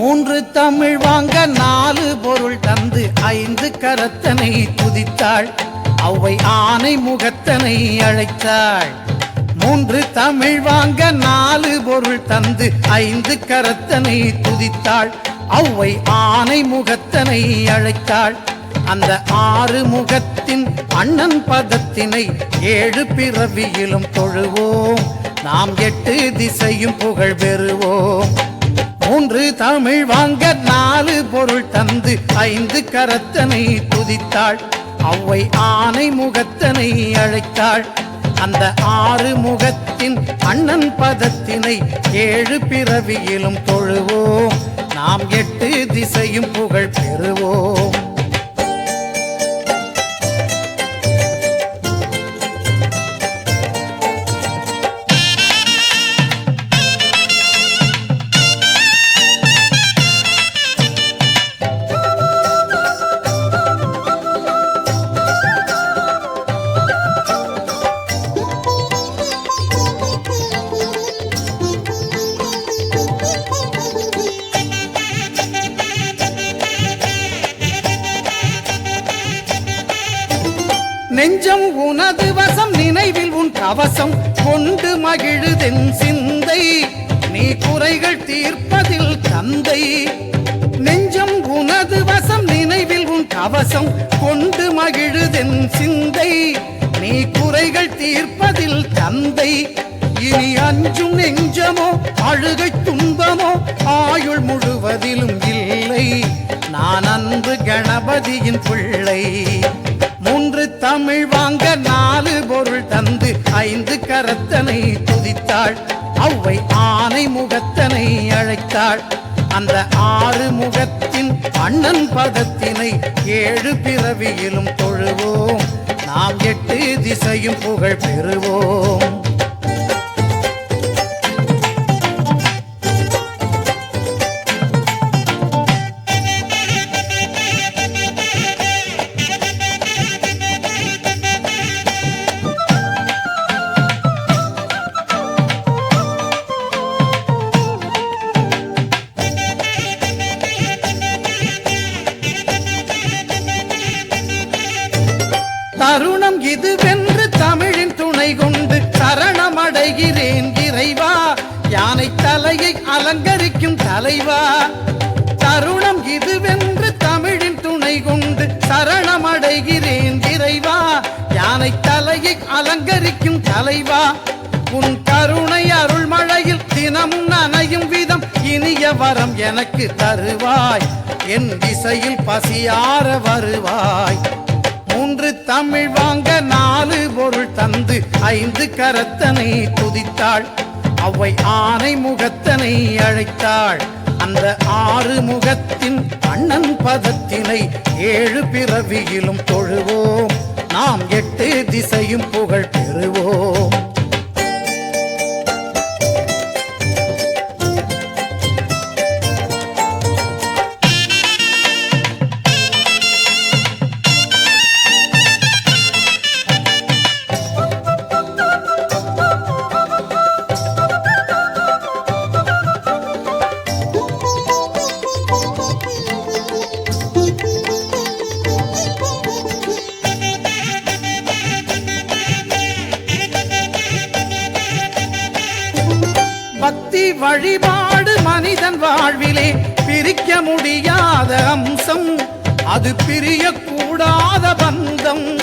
மூன்று தமிழ் வாங்க நாலு பொருள் தந்து ஐந்து கரத்தனை துதித்தாள். அவை ஆனை முகத்தனை அழைத்தாள். மூன்று தமிழ் வாங்க நாலு பொருள் தந்து ஐந்து கரத்தனை துதித்தாள். அவை ஆனை முகத்தனை அழைத்தாள். அந்த ஆறு முகத்தின் அண்ணன் பதத்தினை ஏழு பிறவியிலும் தொழுவோம். நாம் எட்டு திசையும் புகழ் பெறுவோம். மூன்று தமிழ் வாங்க நாலு பொருள் தந்து ஐந்து கரத்தனை துதித்தாள். அவ்வை ஆனை முகத்தனை அழைத்தாள். அந்த ஆறு முகத்தின் அண்ணன் பதத்தினை ஏழு பிறவியிலும் தொழுவோம். நாம் எட்டு திசையும் புகழ் பெறுவோம். நெஞ்சம் உனது வசம் நினைவில் உன் கவசம். கொண்டு மகிழுதென் சிந்தை நீ குறைகள் தீர்ப்பதில் தந்தை. நெஞ்சம் உனது வசம் நினைவில் உன் கவசம். கொண்டு மகிழுதென் சிந்தை நீ குறைகள் தீர்ப்பதில் தந்தை. இனி அஞ்சும் நெஞ்சமோ அழுகை துன்பமோ ஆயுள் முழுவதிலும் இல்லை. நான் அன்பு கணபதியின் பிள்ளை. கரத்தனை துதித்தாள். அவ்வை ஆனை முகத்தனை அழைத்தாள். அந்த ஆறு முகத்தின் அண்ணன் பதத்தினை ஏழு பிறவியிலும் தொழுவோம். நாம் எட்டு திசையும் புகழ் பெறுவோம். இதுவென்று தமிழின் துணை கொண்டு சரணமடைகிறேன் இறைவா. யானை தலையை அலங்கரிக்கும் தலைவா. தருணம் இதுவென்று தமிழின் துணை கொண்டு சரணமடைகிறேன் இறைவா. யானை தலையை அலங்கரிக்கும் தலைவா. உன் கருணை அருள்மழையில் தினமும் நனையும் விதம் இனிய வரம் எனக்கு தருவாய். என் திசையில் பசியார வருவாய். தமிழ் வாங்க நாலு பொருள் தந்து ஐந்து கரத்தனை துதித்தாள். அவை ஆனை முகத்தனை அழைத்தாள். அந்த ஆறு முகத்தின் அண்ணன் பதத்தினை ஏழு பிறவியிலும் தொழுவோம். நாம் எட்டு திசையும் புகழ் பெறுவோம். வழிபாடு மனிதன் வாழ்விலே பிரிக்க முடியாத அம்சம். அது பிரியக்கூடாத பந்தம்.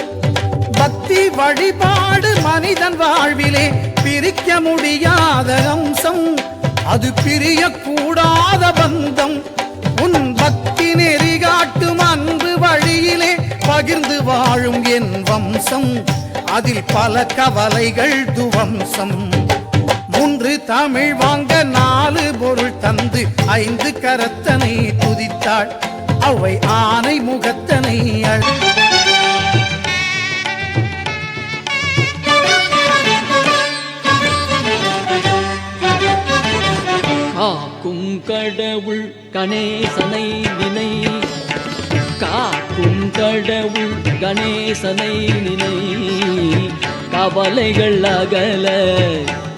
பக்தி வழிபாடு மனிதன் வாழ்விலே பிரிக்க முடியாத அம்சம். அது பிரியக்கூடாத பந்தம். உன் பக்தி நெறி காட்டும் அன்பு வழியிலே பகிர்ந்து வாழும் என் வம்சம். அதில் பல கவலைகள் துவம்சம். மூன்று தமிழ் வாங்க நாலு பொருள் தந்து ஐந்து கரத்தனை துதித்தாள். அவை ஆனை முகத்தனை காக்கும் கடவுள் கணேசனை நினை. காக்கும் கடவுள் கணேசனை நினை. கவலைகள் அகல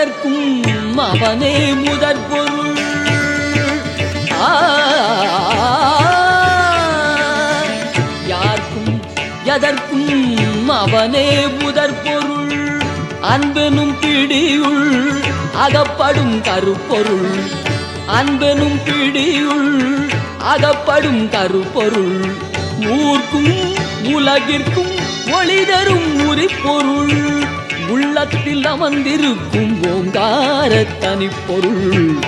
எதற்கும் அவனே முதற் பொருள் யாருக்கும் எதற்கும் அவனே முதற் பொருள் அன்பெனும் பிடியுள் அகப்படும் கருப்பொருள். அன்பெனும் பிடியுள் அகப்படும் கருப்பொருள். ஊர்க்கும் உலகிற்கும் ஒளி தரும் உரிப்பொருள். உள்ளத்தில் அமர்ந்திருக்கும் ஓங்கார தனிப்பொருள்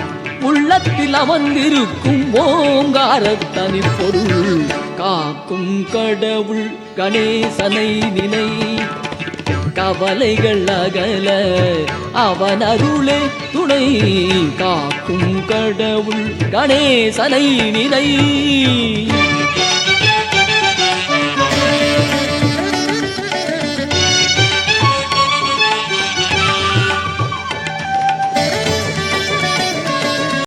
உள்ளத்தில் அமர்ந்திருக்கும் ஓங்கார தனிப்பொருள் காக்கும் கடவுள் கணேசனை நினை. கவலைகள் அகல அவன் அருளே துணை. காக்கும் கடவுள் கணேசனை நினை.